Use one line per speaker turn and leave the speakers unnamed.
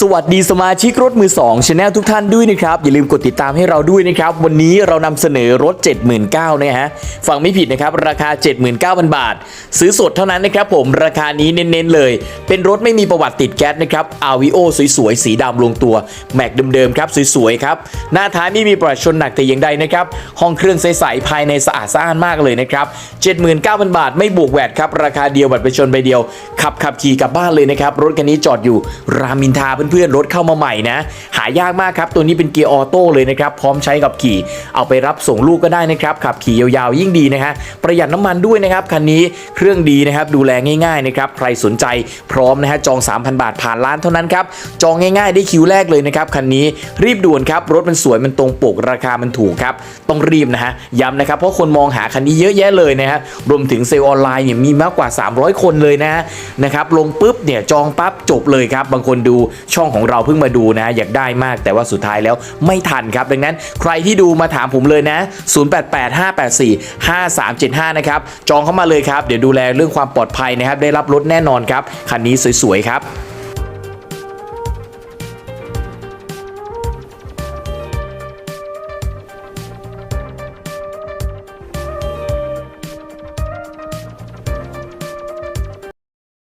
สวัสดีสมาชิกรถมือ2ชาแนลทุกท่านด้วยนะครับ อย่าลืมกดติดตามให้เราด้วยนะครับ วันนี้เรานำเสนอรถ 79,000นะฮะฟังไม่ผิดนะครับ ราคา 79,000 บาท ซื้อสดเท่านั้นนะครับผมราคานี้เน้นๆเลย เป็นรถไม่มีประวัติติดแก๊สนะครับอาวิโอสวยๆ สีดำลงตัว แม็กเดิมๆครับ สวยๆ ครับ หน้าท้ายไม่มีประวัติชนหนักแต่อย่างใดนะครับ ห้องเครื่องใสๆภายในสะอาดสะอ้านมากเลยนะครับ 79,000 บาท ไม่บวกแวดครับราคาเดียวบัตรประชาชนใบเดียวขับขับขี่กลับบ้านเลยนะครับรถคันนี้จอดอยู่รามินทาเพื่อนๆรถเข้ามาใหม่นะ หายากมากครับ ตัวนี้เป็นเกียร์ออโต้เลยนะครับ พร้อมใช้กับขี่ เอาไปรับส่งลูกก็ได้นะครับขับขี่ยาวๆ ยิ่งดีนะฮะประหยัดน้ำมันด้วยนะครับคันนี้เครื่องดีนะครับดูแลง่ายๆนะครับใครสนใจพร้อมนะฮะจอง 3,000 บาทผ่านร้านเท่านั้นครับจองง่ายๆได้คิวแรกเลยนะครับคันนี้รีบด่วนครับรถมันสวยมันตรงปกราคามันถูกครับต้องรีบนะฮะย้ำนะครับเพราะคนมองหาคันนี้เยอะแยะเลยนะฮะรวมถึงเซลล์ออนไลน์เนี่ยมีมากกว่า 300 คนเลยนะฮะนะครับลงปุ๊บเนี่ยจองปั๊บจบเลยครับบางคนดูช่องของเราเพิ่งมาดูนะ อยากได้มากแต่ว่าสุดท้ายแล้วไม่ทันครับ ดังนั้นใครที่ดูมาถามผมเลยนะ 0885845375 นะครับ จองเข้ามาเลยครับ เดี๋ยวดูแลเรื่องความปลอดภัยนะครับ ได้รับรถแน่นอนครับ คันนี้สวยๆครับ